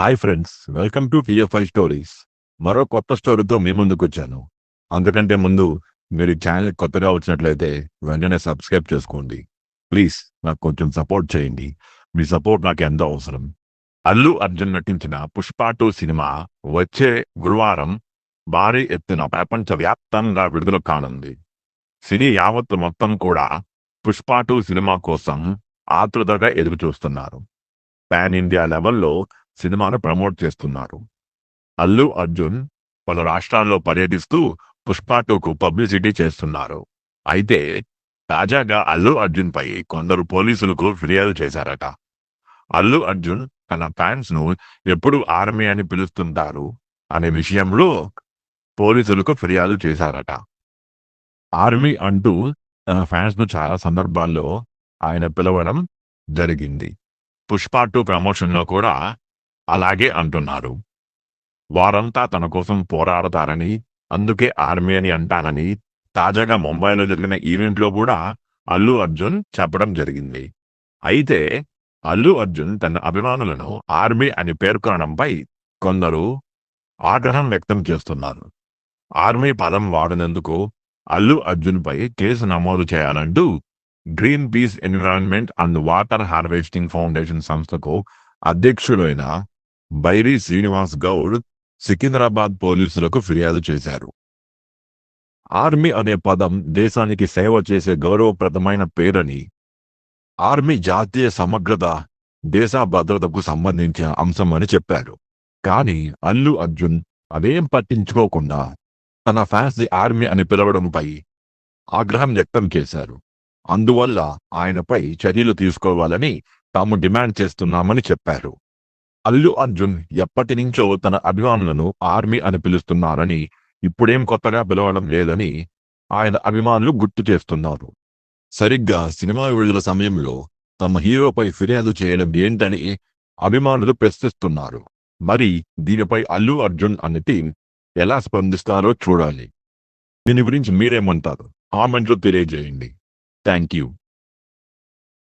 Hi friends welcome to PFI stories మరో కొత్త స్టోరీతో మీ ముందుకు వచ్చాను అందుకంటే ముందు మీరు ఛానల్ కొత్తగా వచ్చినట్లయితే వెంటనే సబ్స్క్రైబ్ చేసుకోండి. ప్లీజ్ నాకు కొంచెం సపోర్ట్ చేయండి. మీ సపోర్ట్ నాకు ఎంతో అవసరం. అల్లు అర్జున్ నటించిన పుష్ప టూ సినిమా వచ్చే గురువారం భారీ ఎత్తున ప్రపంచవ్యాప్తంగా విడుదల కానుంది. సినీ యావత్తు మొత్తం కూడా పుష్ప టూ సినిమా కోసం ఆతృతగా ఎదురు చూస్తున్నారు పాన్ ఇండియా లెవెల్లో సినిమాను ప్రమోట్ చేస్తున్నారు. అల్లు అర్జున్ పలు రాష్ట్రాల్లో పర్యటిస్తూ పుష్ప టూకు పబ్లిసిటీ చేస్తున్నారు. అయితే తాజాగా అల్లు అర్జున్ పై కొందరు పోలీసులకు ఫిర్యాదు చేశారట. అల్లు అర్జున్ తన ఫ్యాన్స్ను ఎప్పుడు ఆర్మీ అని పిలుస్తుంటారు అనే విషయంలో పోలీసులకు ఫిర్యాదు చేశారట. ఆర్మీ అంటూ తన ఫ్యాన్స్ను చాలా సందర్భాల్లో ఆయన పిలవడం జరిగింది. పుష్ప టూ ప్రమోషన్లో కూడా అలాగే అంటున్నారు. వారంతా తన కోసం పోరాడతారని అందుకే ఆర్మీ అని అంటానని తాజాగా ముంబైలో జరిగిన ఈవెంట్లో కూడా అల్లు అర్జున్ చెప్పడం జరిగింది. అయితే అల్లు అర్జున్ తన అభిమానులను ఆర్మీ అని పేర్కొనడంపై కొందరు ఆగ్రహం వ్యక్తం చేస్తున్నారు. ఆర్మీ పదం వాడినందుకు అల్లు అర్జున్పై కేసు నమోదు చేయాలంటూ Green Peace Environment and Water Harvesting Foundation సంస్థకు అధ్యక్షుడైన బైరి శ్రీనివాస్ గౌడ్ సికింద్రాబాద్ పోలీసులకు ఫిర్యాదు చేశారు. ఆర్మీ అనే పదం దేశానికి సేవ చేసే గౌరవప్రదమైన పేరని ఆర్మీ జాతీయ సమగ్రత దేశ భద్రతకు సంబంధించిన అంశమని చెప్పారు. కానీ అల్లు అర్జున్ అదేం పట్టించుకోకుండా తన ఫ్యాన్స్ ది ఆర్మీ అని పిలవడంపై ఆగ్రహం వ్యక్తం చేశారు. అందువల్ల ఆయనపై చర్యలు తీసుకోవాలని తాము డిమాండ్ చేస్తున్నామని చెప్పారు. అల్లు అర్జున్ ఎప్పటి నుంచో తన అభిమానులను ఆర్మీ అని పిలుస్తున్నారని ఇప్పుడేం కొత్తగా పిలవడం లేదని ఆయన అభిమానులు గుర్తు చేస్తున్నారు. సరిగ్గా సినిమా విడుదల సమయంలో తమ హీరోపై ఫిర్యాదు చేయడం ఏంటని అభిమానులు ప్రశ్నిస్తున్నారు. మరి దీనిపై అల్లు అర్జున్ అనే టీం ఎలా స్పందిస్తారో చూడాలి. దీని గురించి మీరేమంటారు? కామెంట్లో తెలియజేయండి. Thank you.